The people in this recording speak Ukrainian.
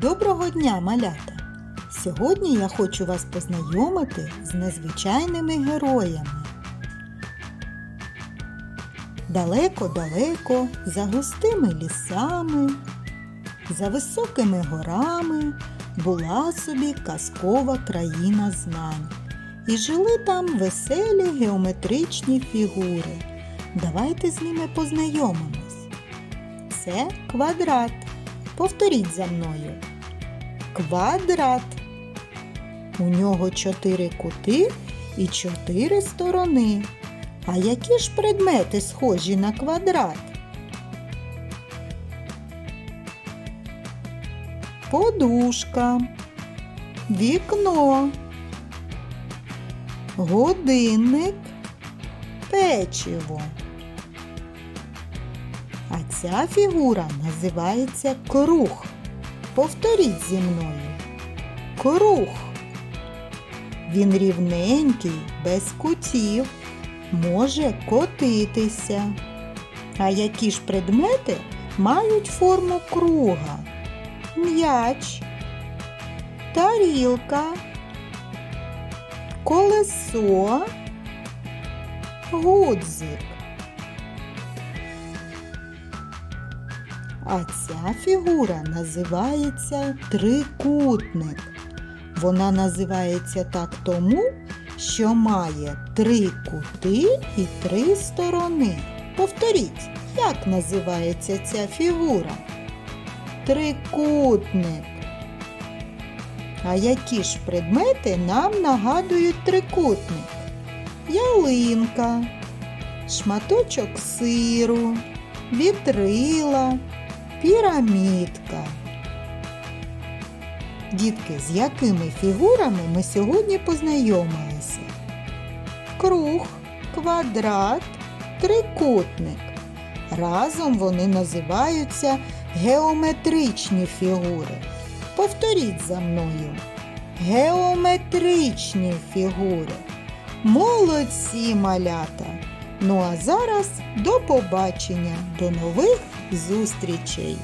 Доброго дня, малята! Сьогодні я хочу вас познайомити з незвичайними героями. Далеко-далеко, за густими лісами, за високими горами була собі казкова країна знань. І жили там веселі геометричні фігури. Давайте з ними познайомимось. Це квадрат. Повторіть за мною. Квадрат. У нього чотири кути і чотири сторони. А які ж предмети схожі на квадрат? Подушка, вікно, годинник, печиво. А ця фігура називається круг. Повторіть зі мною. Круг. Він рівненький, без кутів, може котитися. А які ж предмети мають форму круга? М'яч, тарілка, колесо, гудзик. А ця фігура називається трикутник. Вона називається так тому, що має три кути і три сторони. Повторіть, як називається ця фігура? Трикутник. А які ж предмети нам нагадують трикутник? Ялинка, шматочок сиру, вітрила, пірамідка. Дітки, з якими фігурами ми сьогодні познайомилися? Круг, квадрат, трикутник. Разом вони називаються геометричні фігури. Повторіть за мною. Геометричні фігури. Молодці малята! Ну а зараз до побачення, до нових зустрічей!